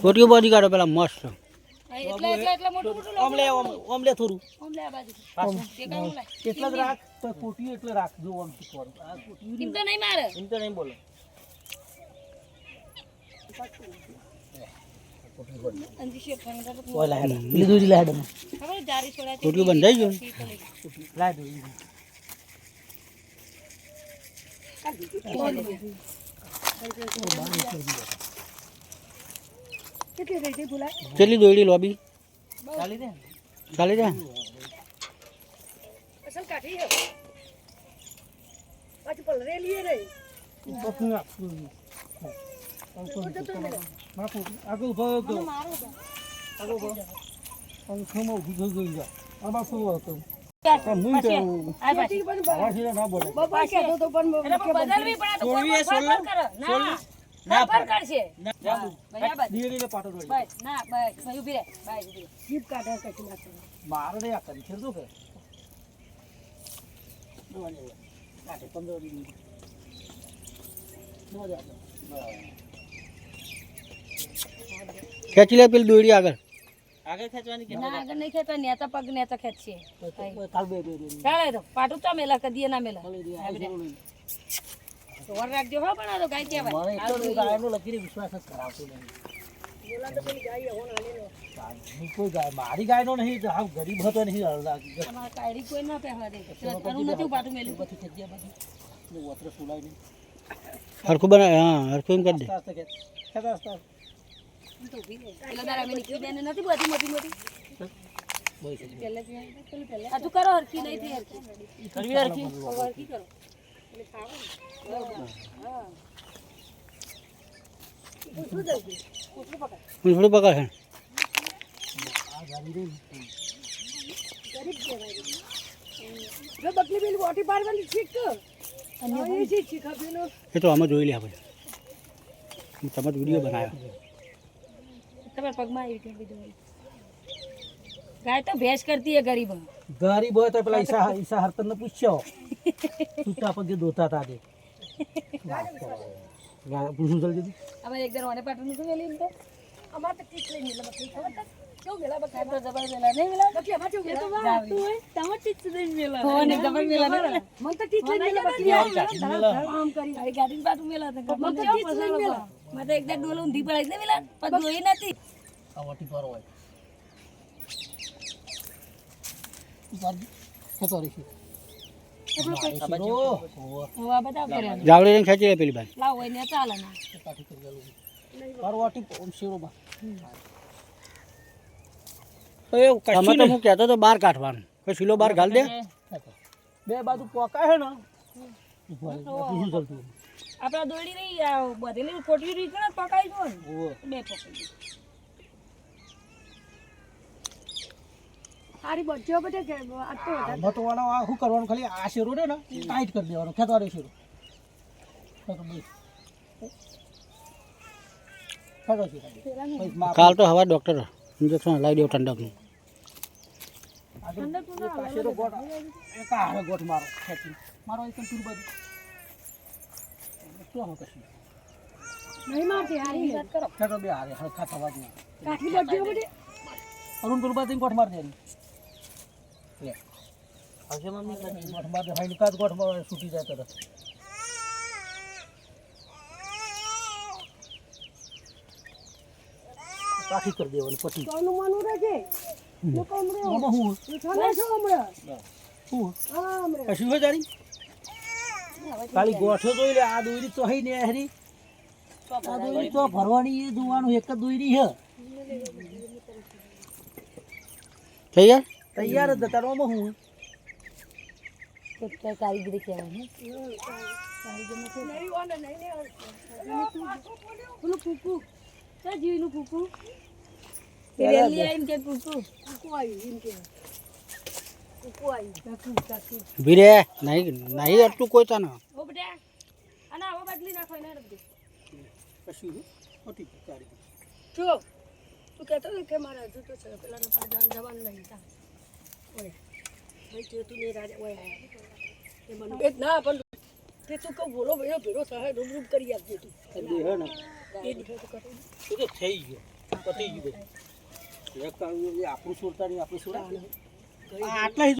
છોટીઓ બાજી કાઢો પેલા મસ્ત. હા, એટલે એટલે એટલે મોટું મોટું ઓમ લે ઓમ ઓમ લે થોડું. ઓમ લે આ બાજુ. પાછું. ટેકા ઓમ લે. એટલા જ રાખ તો કોટિયું એટલે રાખ જો આમ શીખવાનું આ કોટિયું એમ તો નહીં મારે. એમ તો નહીં બોલો. અંજી શેર ખાને તો ઓય લાય લીધું જ લાય દમ ખબર જારી છોડાય તે છોટીઓ બંધાઈ ગયું દો કેટલી દોડી લોબી? ચાલી દે ચાલી જાય આગળ ઊભો આગળ ઊભો. ગઈ જા. હતું? ના બોલે બદલવી પડે ના કરશે બરાબર. દીડીને પાટો દોડી બસ ના બસ ભાઈ ઊભી રહે. બસ ઊભી રહે. જીપ કાઢે કશું ના કરે. મારે નહીં આ કરી? છે શું કે કાઢે પંદર મિનિટ. ખેંચી લે પેલી દોરી આગળ. આગળ ખેંચવાની કે ના આગળ નહીં ખેંચવા નેતા પગ નેતા ખેંચશે. કાલ બે બે બે ચાલે તો પાટું ચા મેલા કદીએ ના મેલા. તો રાખજો હો પણ આ તો ગાય મને ગાયનો લકીને વિશ્વાસ જ કરાવતો નહીં. હું કોઈ ગાય મારી ગાયનો નહીં હાવ ગરીબ હતો નહીં અડધા તમારા કાયરી કોઈ ના પહેવા દે તારું નથી પાટું મેલું પછી સુલાય નહીં. હરખું બનાવે હા હરખું એમ કરી દે. આસ્તે આસ્તે આસ્તે. તો નીકળી બેને નથી બધી મોટી મોટી? બસ. આ તું કરો હરખી નહીં થઈ હરખી. કરવી હરખી? હરખી કરો. હું થોડું પકા છે એ તો આમાં જોઈ લે આપણે. તમે વીડિયો બનાવ્યો તમારા પગમાં આવી ગાય તો ભેંસ કરતી હે ગરીબ. ગરીબ હોય તો પેલા ઈસા ઈસા હરતનને પૂછ્યો. છૂટા પગે દોતા હતા તે. પૂછું ચાલથી. અમે એક દર ઓને પાટણ નતું વેલી એમ તો? અમાર તો ટીક લઈ મેલા મતલબ ખબર તક કેવું મેલા બકરી તો જબર મેલા નહીં મેલા બકરી અમાર કેવું મેલા તું હોય તમાર ટીક લઈ મેલા હો ને જબર મેલા નહીં. મન તો ટીક લઈ મેલા બકરી આમ કરી. તારી ગાડી પાટું મેલા તો મન તો ટીક લઈ મેલા. મન એક દર ડોલો ઊંધી પડાઈ દે મેલા પણ દોઈ નથી. આ વટી પર હોય. ઉપર ખેંચો જાવડી રહીને ખેંચી લે પેલી બાજુ લાવ હોય ચાલે ના. કાઠી કરી આલું. પર વટી ઓમ શીરોમાં. એ તમે કશું તો હું કહેતો તો બહાર કાઢવાનું. કોઈ શીલો બહાર ઘાલ દે. બે બાજુ પોકા હે ને. ઊભા રહી. આ પૂછું ચાલતું. આપડા દોડી રહી આ બધેલી ને પકાઈ દો ને. બે પકડી. સારી બચ્ચો બધે આટલો આમાં તો આ શું કરવાનું ખાલી? આ શેરો ને ટાઈટ કરી દેવાનો ખેતવાડો શેરો. કાલ તો હવા ડૉક્ટર ઇન્જેક્શન લાવી દેવું ઠંડકનું. ગોઠ મારો મારો એક ટૂર બાજુ. શું કશું નહીં મારતી હારી કરો ખેંચો બે હારે હરખા થવા દે કાઠી બચ્ચો અરુણ ટૂર બાજુ ગોઠ મારી દેની લે. આવશે મમ્મી ગોઠ માર દે ભાઈ કાચ ગોઠ માર છૂટી જાય તરત. કાઠી કરી દેવાની પટી કોનું મનું રહેજે આમાં હું? હું? કશું હોય તારી? ખાલી ગોઠો જોઈ લે આ દોરી તો હઈ ને હરી. આ દોરી તો ભરવાની જોવાનું એક જ દોરી હે. થઈ ગયા? તૈયાર જ હતા આમાં હું કારીગરી કહેવાય પેલું કુકુ. ક્યાં જીવીનું કુકુ? રેલી આવીને કે કુકુ? કુકુ આવ્યું એમ કે. કુકુ આવ્યું કાકુ કાકુ ઊભી રે નહીં નહીં અટલું કોઈ તને. ઓ બેટા અને આવો બદલી નાખો એને બધી કશું મોટી તારી જો તું કહેતો કે મારા હજુ તો છે પેલા ના જવાનું નહીં ના પણ તે તું કહું બોલો ભાઈ ભેળો થાય કરી આપજે તું. એ તો થઈ ગયો. પતી ગયું આપણું સુરતા નહીં, આપણે સુરત. આટલા